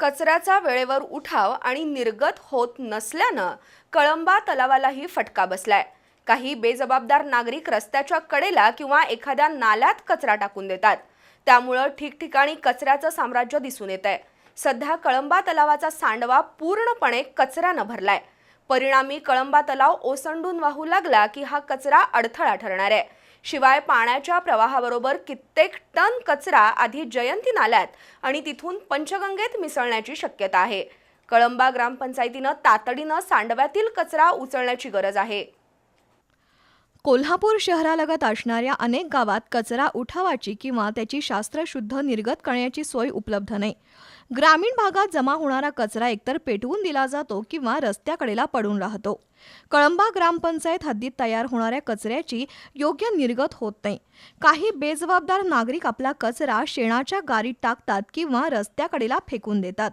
कचऱ्याचा वेळेवर उठाव आणि निर्गत होत नसल्यानं कळंबा तलावालाही फटका बसलाय. काही बेजबाबदार नागरिक रस्त्याच्या कडेला किंवा एखाद्या नाल्यात कचरा टाकून देतात. त्यामुळं ठिकठिकाणी कचऱ्याचं साम्राज्य दिसून येत आहे सध्या कळंबा तलावाचा सांडवा पूर्णपणे कचऱ्यानं भरलाय. परिणामी कळंबा तलाव ओसंडून वाहू लागला की हा कचरा अडथळा ठरणार आहे. शिवाय पाण्याच्या प्रवाहाबरोबर कित्येक टन कचरा आधी जयंती नाल्यात आणि तिथून पंचगंगेत मिसळण्याची शक्यता आहे. कळंबा ग्रामपंचायतीनं तातडीनं सांडव्यातील कचरा उचलण्याची गरज आहे. कोल्हापूर शहरालगत असणाऱ्या अनेक गावात कचरा उठावाची किंवा त्याची शास्त्रशुद्ध निर्गत करण्याची सोय उपलब्ध नाही. ग्रामीण भागात जमा होणारा कचरा एकतर पेटवून दिला जातो किंवा रस्त्याकडेला पडून राहतो. कळंबा ग्रामपंचायत हद्दीत तयार होणाऱ्या कचऱ्याची योग्य निर्गत होत नाही. काही बेजबाबदार नागरिक आपला कचरा शेणाच्या गाडीत टाकतात किंवा रस्त्याकडेला फेकून देतात.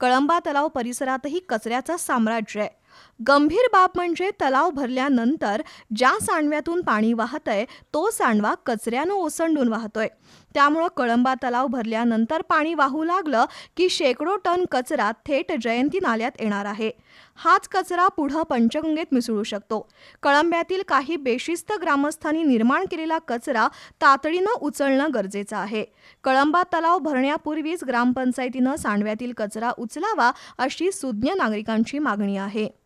कळंबा तलाव परिसरातही कचऱ्याचं साम्राज्य आहे. गंभीर बाब म्हणजे तलाव भरल्यानंतर ज्या सांडव्यातून पाणी वाहतंय तो सांडवा कचऱ्यानं ओसंडून वाहतोय. त्यामुळं कळंबा तलाव भरल्यानंतर पाणी वाहू लागलं की शेकडो टन कचरा थेट जयंती नाल्यात येणार आहे. हाच कचरा पुढं पंचगंगेत मिसळू शकतो. कळंब्यातील काही बेशिस्त ग्रामस्थांनी निर्माण केलेला कचरा तातडीनं उचलणं गरजेचं आहे. कळंबा तलाव भरण्यापूर्वीच ग्रामपंचायतीनं सांडव्यातील कचरा उचलावा अशी सुज्ञ नागरिकांची मागणी आहे.